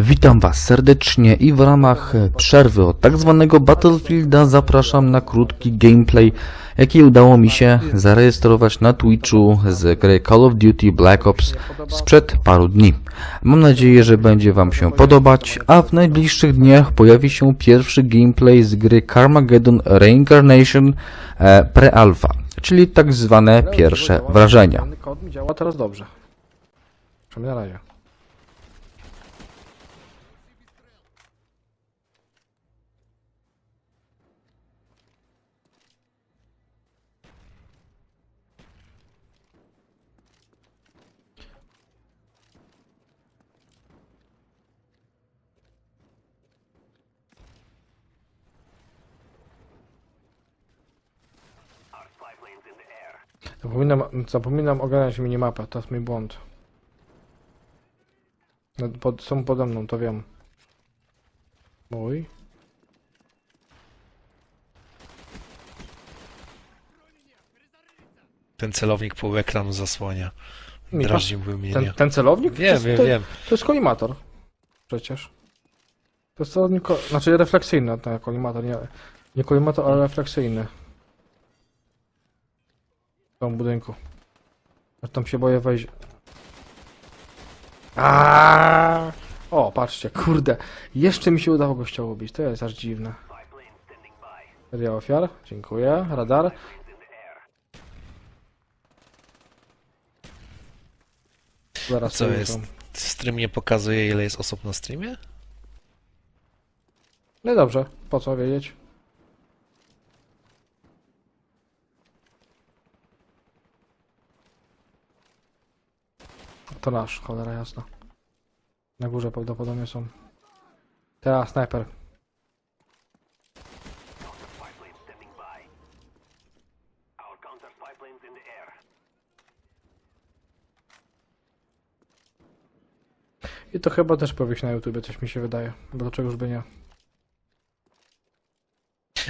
Witam Was serdecznie i w ramach przerwy od tak zwanego Battlefielda zapraszam na krótki gameplay, jaki udało mi się zarejestrować na Twitchu z gry Call of Duty Black Ops sprzed paru dni. Mam nadzieję, że będzie Wam się podobać, a w najbliższych dniach pojawi się pierwszy gameplay z gry Carmageddon Reincarnation e, Pre-Alpha, czyli tak zwane pierwsze wrażenia. Działa teraz dobrze. Na razie. Zapominam, zapominam ogarniać minimapę, to jest mój błąd. No, pod, są pode mną, to wiem. Mój. Ten celownik pół ekranu zasłania. Mi pas- Drażniłby mnie. ten, ten celownik? to Wiem, jest, wiem, to, wiem. To jest kolimator. Przecież. To jest celownik, ko- znaczy refleksyjny, tak, kolimator, nie, nie kolimator, ale refleksyjny. W tym budynku. Aż tam się boję wejść. Aaaa! O, patrzcie, kurde. Jeszcze mi się udało gościa ubić, to jest aż dziwne. Seria ofiar, dziękuję. Radar. Zaraz Co jest? Stream nie pokazuje ile jest osób na streamie? No i dobrze, po co wiedzieć? To nasz, cholera jasna. Na górze prawdopodobnie są. Teraz snajper. I to chyba też powieść na YouTube, coś mi się wydaje. Bo dlaczego już by nie?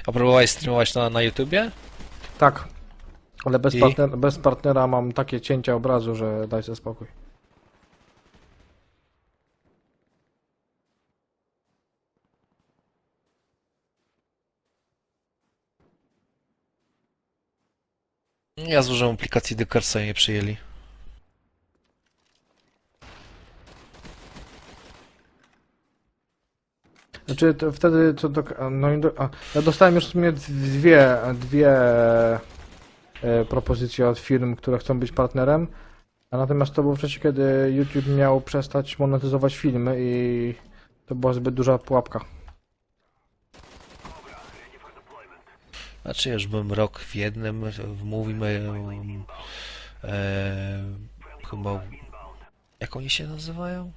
A próbowałeś streamować na, na YouTubie? Tak. Ale bez, I? partner, bez partnera mam takie cięcia obrazu, że daj sobie spokój. Ja złożyłem aplikację do Carsa i nie przyjęli. Znaczy to wtedy co do. No, a, ja dostałem już w sumie dwie, dwie e, propozycje od firm, które chcą być partnerem. A natomiast to było w czasie, kiedy YouTube miał przestać monetyzować filmy i to była zbyt duża pułapka. Znaczy już byłem rok w jednym, mówimy e, chyba jak oni się nazywają?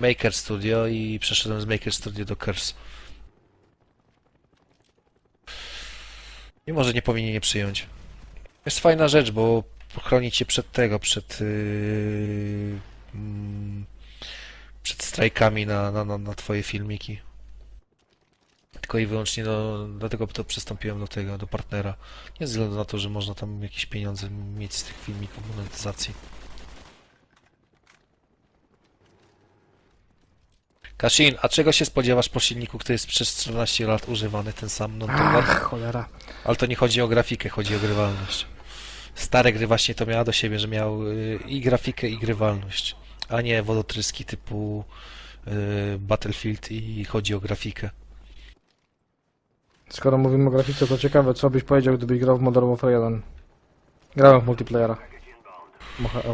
Maker Studio i przeszedłem z Maker Studio do Curse. I może nie powinien nie przyjąć. Jest fajna rzecz, bo chroni cię przed tego, przed yy, mm, przed strajkami na, na, na, na twoje filmiki. Tylko i wyłącznie do, dlatego to przystąpiłem do tego, do partnera. Nie ze względu na to, że można tam jakieś pieniądze mieć z tych filmików monetyzacji. Kashin, a czego się spodziewasz po silniku, który jest przez 14 lat używany, ten sam non Ach, cholera. ale to nie chodzi o grafikę, chodzi o grywalność. Stare gry właśnie to miała do siebie, że miał y, i grafikę, i grywalność, a nie wodotryski typu y, Battlefield i chodzi o grafikę. Skoro mówimy o grafice, to ciekawe, co byś powiedział, gdybyś grał w Modern Warfare 1. Grałem w multiplayera.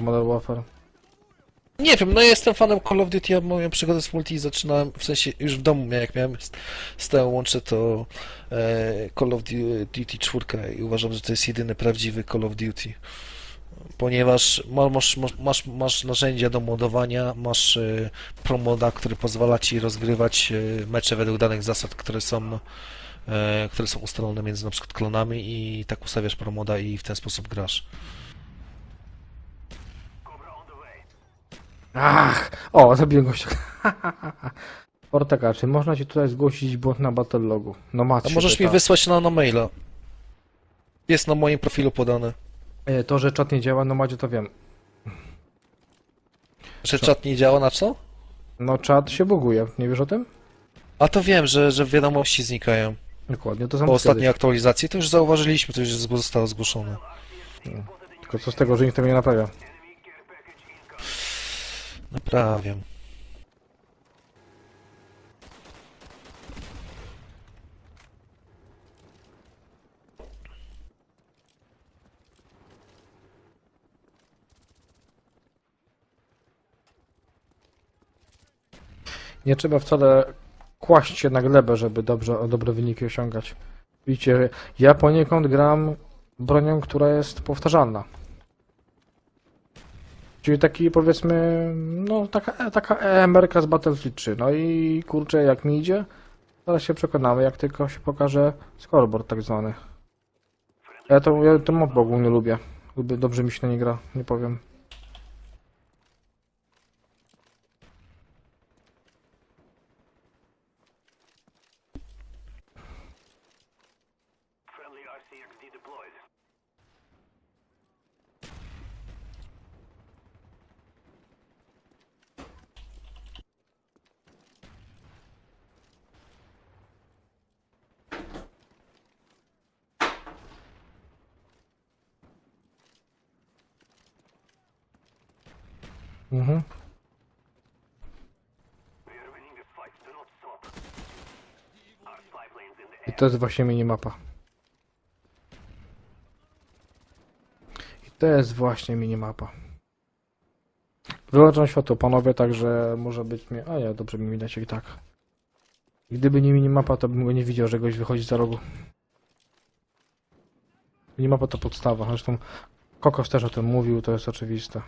Modern Warfare. Nie wiem, no ja jestem fanem Call of Duty, ja moją przygodę z multi zaczynałem, w sensie już w domu, jak miałem st- stałe łącze, to e, Call of Du- Duty 4 i uważam, że to jest jedyny prawdziwy Call of Duty. Ponieważ ma- masz, masz, masz, narzędzia do modowania, masz e, promoda, który pozwala ci rozgrywać e, mecze według danych zasad, które są, e, które są ustalone między na przykład klonami i tak ustawiasz promoda i w ten sposób grasz. Ach! O, zabiłem gościa. Ortega, czy można ci tutaj zgłosić błąd na Battle Logu? No A macie. możesz mi wysłać na, na maila. Jest na moim profilu podane. E, To, że czat nie działa, no macie to wiem. Że czat nie działa na co? No czat się buguje, nie wiesz o tym? A to wiem, że, że wiadomości znikają. Dokładnie, to są Po ostatniej aktualizacji to już zauważyliśmy, to już zostało zgłoszone. Tylko co z tego, że nikt tego nie naprawia. Naprawiam. Nie trzeba wcale kłaść się na glebę, żeby dobrze, dobre wyniki osiągać. Widzicie, ja poniekąd gram bronią, która jest powtarzalna. Czyli taki powiedzmy, no taka, taka EMR-ka z Battlefield 3. No i kurczę, jak mi idzie, zaraz się przekonamy, jak tylko się pokaże scoreboard tak zwany. Ja to, ja to mapę ogólnie lubię. lubię. Dobrze mi się na nie gra, nie powiem. Mhm. I to jest właśnie minimapa. I to jest właśnie minimapa. Wyłączam światło, panowie, także może być mnie... A nie, dobrze mi widać i tak. Gdyby nie minimapa, to bym go nie widział, że goś wychodzi za rogu. Minimapa to podstawa, zresztą Kokos też o tym mówił, to jest oczywiste.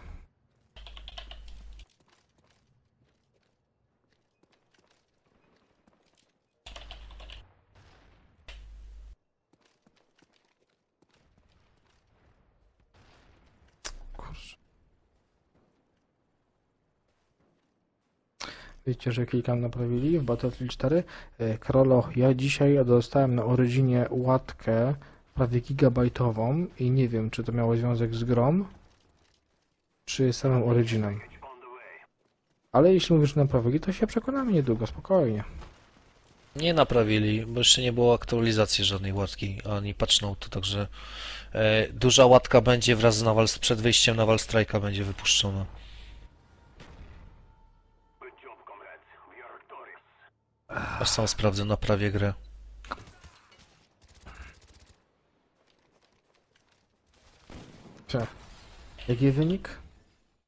Kurczę. Wiecie, że kilka naprawili w Battlefield 4. E, Krolo, ja dzisiaj dostałem na Originie łatkę prawie gigabajtową i nie wiem, czy to miało związek z grom, czy samym Originem. Ale jeśli mówisz, że naprawili, to się przekonamy niedługo, spokojnie. Nie naprawili, bo jeszcze nie było aktualizacji żadnej łatki, ani patch note'u, także e, duża łatka będzie wraz z Naval, przed wyjściem Naval Strike'a będzie wypuszczona. Aż sam sprawdzę, naprawię grę. Cze. Jaki wynik?